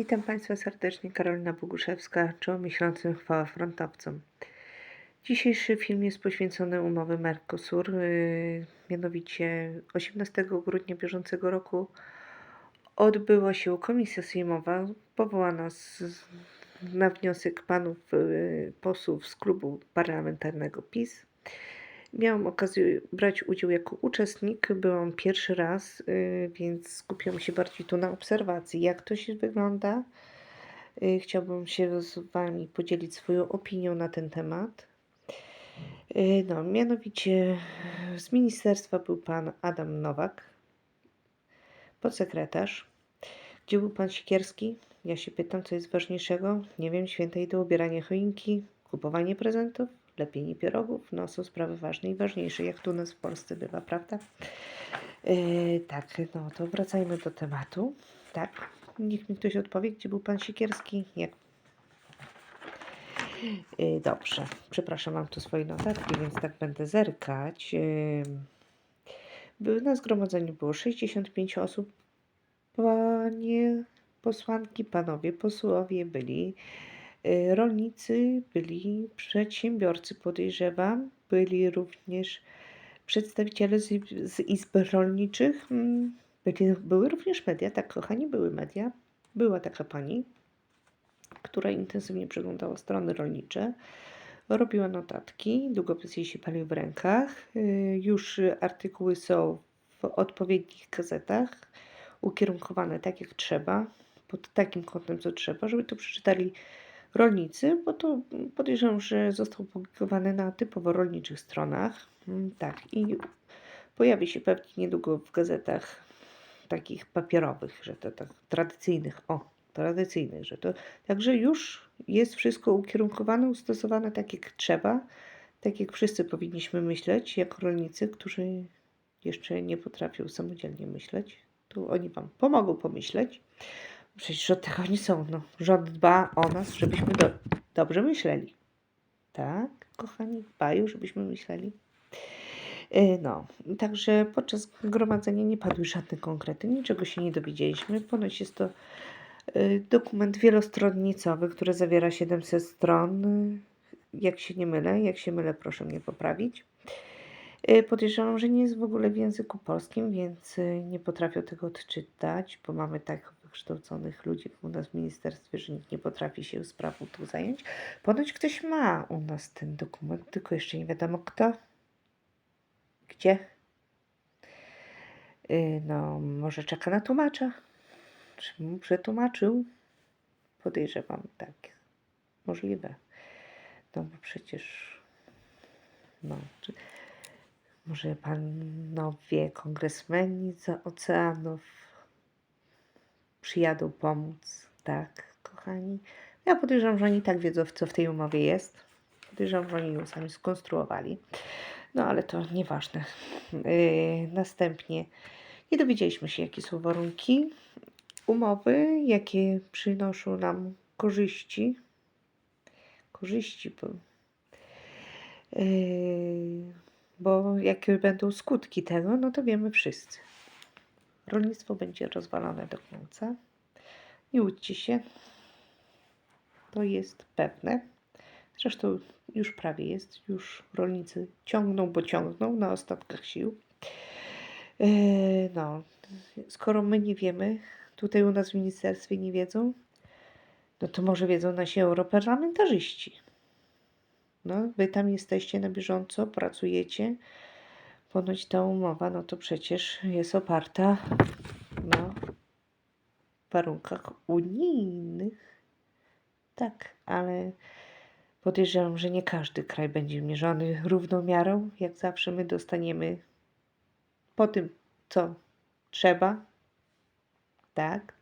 Witam Państwa serdecznie, Karolina Boguszewska, miesiącem chwała frontowcom. Dzisiejszy film jest poświęcony umowy Mercosur, yy, mianowicie 18 grudnia bieżącego roku odbyła się komisja sejmowa powołana z, na wniosek panów yy, posłów z klubu parlamentarnego PiS. Miałam okazję brać udział jako uczestnik, byłam pierwszy raz, yy, więc skupiłam się bardziej tu na obserwacji, jak to się wygląda. Yy, Chciałabym się z Wami podzielić swoją opinią na ten temat. Yy, No, mianowicie z ministerstwa był pan Adam Nowak, podsekretarz. Gdzie był pan Sikierski? Ja się pytam, co jest ważniejszego. Nie wiem, święte idą ubieranie choinki, kupowanie prezentów, lepienie pierogów. No, są sprawy ważne i ważniejsze, jak tu nas w Polsce bywa, prawda? Yy, tak, no to wracajmy do tematu. Tak, niech mi ktoś odpowie, gdzie był pan Sikierski? Jak Yy, Dobrze, przepraszam, mam tu swoje notatki, więc tak będę zerkać. Yy, na zgromadzeniu było 65 osób. Panie posłanki, panowie posłowie byli rolnicy, byli przedsiębiorcy, podejrzewam, byli również przedstawiciele z, z izb rolniczych, mm, byli, były również media, tak kochani, były media. Była taka pani, która intensywnie przeglądała strony rolnicze, robiła notatki, długopis jej się palił w rękach. Yy, Już artykuły są w odpowiednich gazetach, ukierunkowane tak jak trzeba, pod takim kątem co trzeba, żeby to przeczytali rolnicy, bo to podejrzewam, że został opublikowany na typowo rolniczych stronach. Mm, Tak, i pojawi się pewnie niedługo w gazetach takich papierowych, że to tak tradycyjnych, o, tradycyjnych, że to także już jest wszystko ukierunkowane, ustosowane tak jak trzeba, tak jak wszyscy powinniśmy myśleć, jako rolnicy, którzy jeszcze nie potrafią samodzielnie myśleć. Tu oni Wam pomogą pomyśleć. Przecież od tego oni są. No, rząd dba o nas, żebyśmy do, dobrze myśleli. Tak, kochani, dbają, żebyśmy myśleli. Yy, No, także podczas gromadzenia nie padły żadne konkrety, niczego się nie dowiedzieliśmy. Ponoć jest to yy, dokument wielostronnicowy, który zawiera 700 stron. Jak się nie mylę, jak się mylę, proszę mnie poprawić. Yy, Podejrzewam, że nie jest w ogóle w języku polskim, więc nie potrafią tego odczytać, bo mamy tak wykształconych ludzi u nas w ministerstwie, że nikt nie potrafi się sprawą tu zająć. Ponoć ktoś ma u nas ten dokument, tylko jeszcze nie wiadomo kto. Gdzie? Yy, No, może czeka na tłumacza. Czy mu przetłumaczył? Podejrzewam tak. Możliwe. No bo przecież. No. Czy, może panowie kongresmeni z oceanów przyjadą pomóc, tak, kochani? Ja podejrzewam, że oni tak wiedzą, co w tej umowie jest. Podejrzewam, że oni ją sami skonstruowali. No ale to nieważne. Yy, następnie nie dowiedzieliśmy się, jakie są warunki umowy, jakie przynoszą nam korzyści. Korzyści, bo, yy, bo jakie będą skutki tego, no to wiemy wszyscy. Rolnictwo będzie rozwalone do końca. Nie łudźcie się. To jest pewne. Zresztą już prawie jest. Już rolnicy ciągną, bo ciągną na ostatkach sił. Yy, No, skoro my nie wiemy, tutaj u nas w ministerstwie nie wiedzą, no to może wiedzą nasi europarlamentarzyści. No, wy tam jesteście na bieżąco, pracujecie. Ponoć ta umowa, no to przecież jest oparta na warunkach unijnych. Tak, ale podejrzewam, że nie każdy kraj będzie mierzony równą miarą. Jak zawsze my dostaniemy po tym, co trzeba, tak,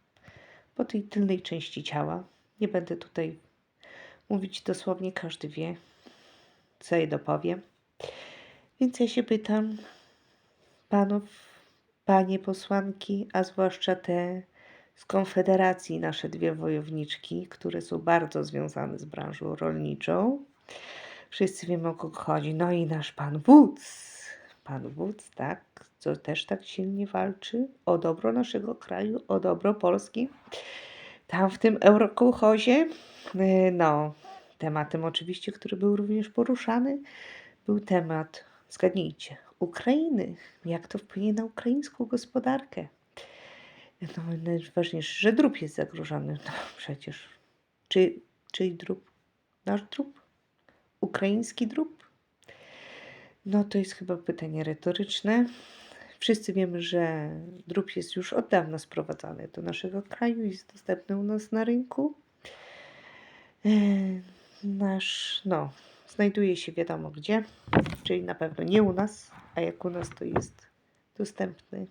po tej tylnej części ciała. Nie będę tutaj mówić dosłownie, każdy wie, co je dopowiem. Więc ja się pytam panów, panie posłanki, a zwłaszcza te z Konfederacji, nasze dwie wojowniczki, które są bardzo związane z branżą rolniczą. Wszyscy wiemy o kogo chodzi. No i nasz pan wódz. Pan wódz, tak, co też tak silnie walczy o dobro naszego kraju, o dobro Polski. Tam w tym eurokołchozie, y, no, tematem oczywiście, który był również poruszany, był temat, zgadnijcie, Ukrainy. Jak to wpłynie na ukraińską gospodarkę? No, najważniejsze, że drób jest zagrożony. No przecież. Czy, czyj drób? Nasz drób? Ukraiński drób? No to jest chyba pytanie retoryczne. Wszyscy wiemy, że drób jest już od dawna sprowadzany do naszego kraju, jest dostępny u nas na rynku. E, Nasz, no, znajduje się wiadomo gdzie, czyli na pewno nie u nas, a jak u nas to jest dostępny,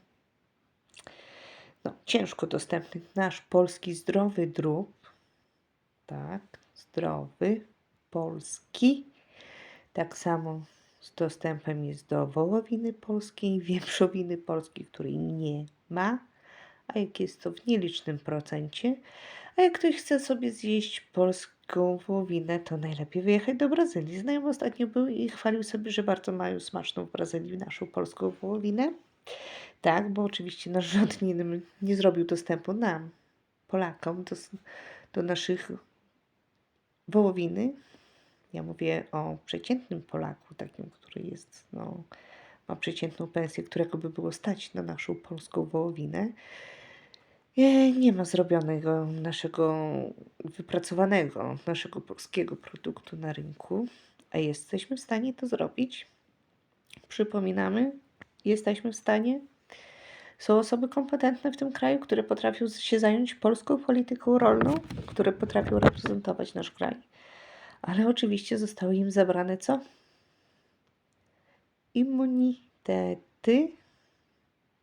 no, ciężko dostępny. Nasz polski zdrowy drób, tak, zdrowy, polski, tak samo z dostępem jest do wołowiny polskiej, wieprzowiny polskiej, której nie ma, a jak jest to w nielicznym procencie, a jak ktoś chce sobie zjeść polską wołowinę, to najlepiej wyjechać do Brazylii. Znajomy ostatnio był i chwalił sobie, że bardzo mają smaczną w Brazylii naszą polską wołowinę. Tak, bo oczywiście nasz rząd nie, nie zrobił dostępu nam, Polakom, do, do naszych wołowiny. Ja mówię o przeciętnym Polaku, takim, który jest, no, ma przeciętną pensję, którego by było stać na naszą polską wołowinę. Nie ma zrobionego naszego wypracowanego, naszego polskiego produktu na rynku, a jesteśmy w stanie to zrobić. Przypominamy, jesteśmy w stanie. Są osoby kompetentne w tym kraju, które potrafią się zająć polską polityką rolną, które potrafią reprezentować nasz kraj. Ale oczywiście zostały im zabrane co? Immunitety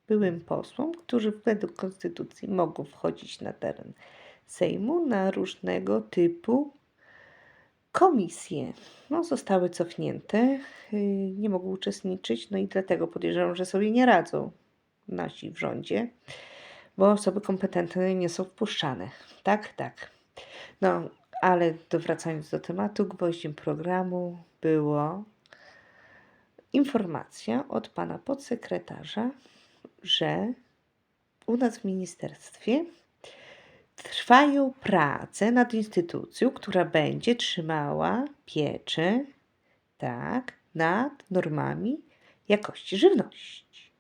byłym posłom, którzy według konstytucji mogą wchodzić na teren Sejmu na różnego typu komisje. No, zostały cofnięte, yy, nie mogą uczestniczyć, no i dlatego podejrzewam, że sobie nie radzą nasi w rządzie, bo osoby kompetentne nie są wpuszczane. Tak, tak. No, ale do, wracając do tematu, gwoździem programu było informacja od pana podsekretarza, że u nas w ministerstwie trwają prace nad instytucją, która będzie trzymała pieczę tak, nad normami jakości żywności.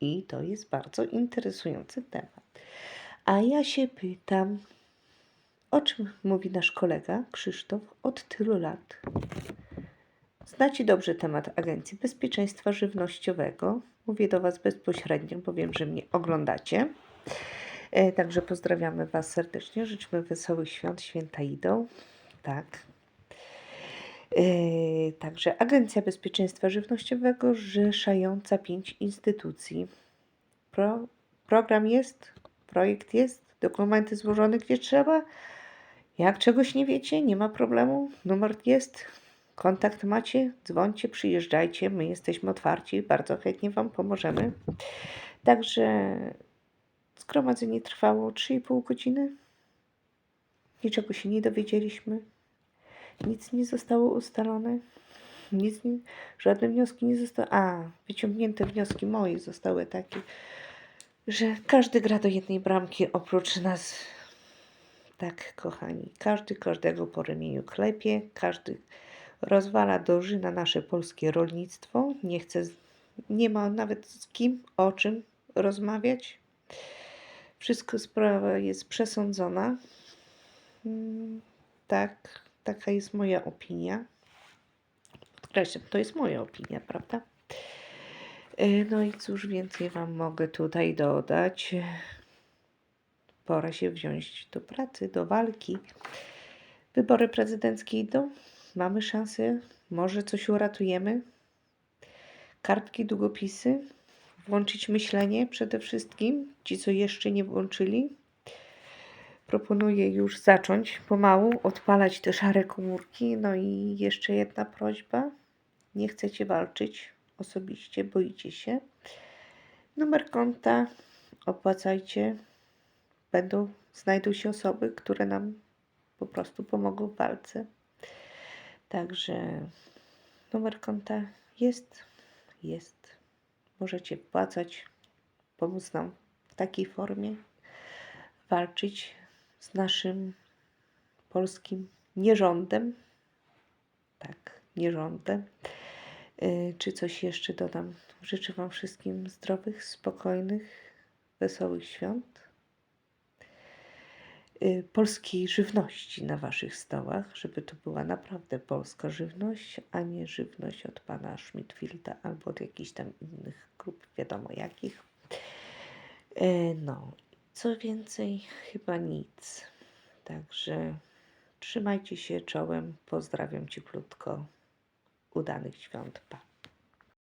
I to jest bardzo interesujący temat. A ja się pytam, o czym mówi nasz kolega Krzysztof od tylu lat? Znacie dobrze temat Agencji Bezpieczeństwa Żywnościowego. Mówię do Was bezpośrednio, bo wiem, że mnie oglądacie. E, Także pozdrawiamy Was serdecznie. Życzmy wesołych świąt. Święta idą. Tak. E, Także Agencja Bezpieczeństwa Żywnościowego, zrzeszająca pięć instytucji. Pro, program jest, projekt jest, dokumenty złożone gdzie trzeba. Jak czegoś nie wiecie, nie ma problemu. Numer jest, kontakt macie, dzwońcie, przyjeżdżajcie. My jesteśmy otwarci, bardzo chętnie Wam pomożemy. Także zgromadzenie trwało 3,5 godziny. Niczego się nie dowiedzieliśmy. Nic nie zostało ustalone. Nic żadne wnioski nie zostały. A, wyciągnięte wnioski moje zostały takie, że każdy gra do jednej bramki oprócz nas. Tak, kochani, każdy każdego po ramieniu klepie, każdy rozwala, dożyna nasze polskie rolnictwo. Nie chce, nie ma nawet z kim, o czym rozmawiać. Wszystko sprawa jest przesądzona. Mm, Tak, taka jest moja opinia. Podkreślam, to jest moja opinia, prawda? Y, No i cóż więcej Wam mogę tutaj dodać? Pora się wziąć do pracy, do walki. Wybory prezydenckie idą. Mamy szansę, może coś uratujemy. Kartki, długopisy, włączyć myślenie przede wszystkim. Ci, co jeszcze nie włączyli, proponuję już zacząć pomału odpalać te szare komórki. No i jeszcze jedna prośba. Nie chcecie walczyć osobiście, boicie się. Numer konta opłacajcie. Będą, znajdą się osoby, które nam po prostu pomogą w walce. Także numer konta jest, jest. Możecie wpłacać, pomóc nam w takiej formie walczyć z naszym polskim nierządem. Tak, nierządem. Y, Czy coś jeszcze dodam? Życzę Wam wszystkim zdrowych, spokojnych, wesołych świąt. Y, Polskiej żywności na Waszych stołach, żeby to była naprawdę polska żywność, a nie żywność od pana Schmidtfielda albo od jakichś tam innych grup, wiadomo jakich. Y, No, co więcej, chyba nic. Także trzymajcie się czołem. Pozdrawiam cieplutko. Udanych świąt. Pa.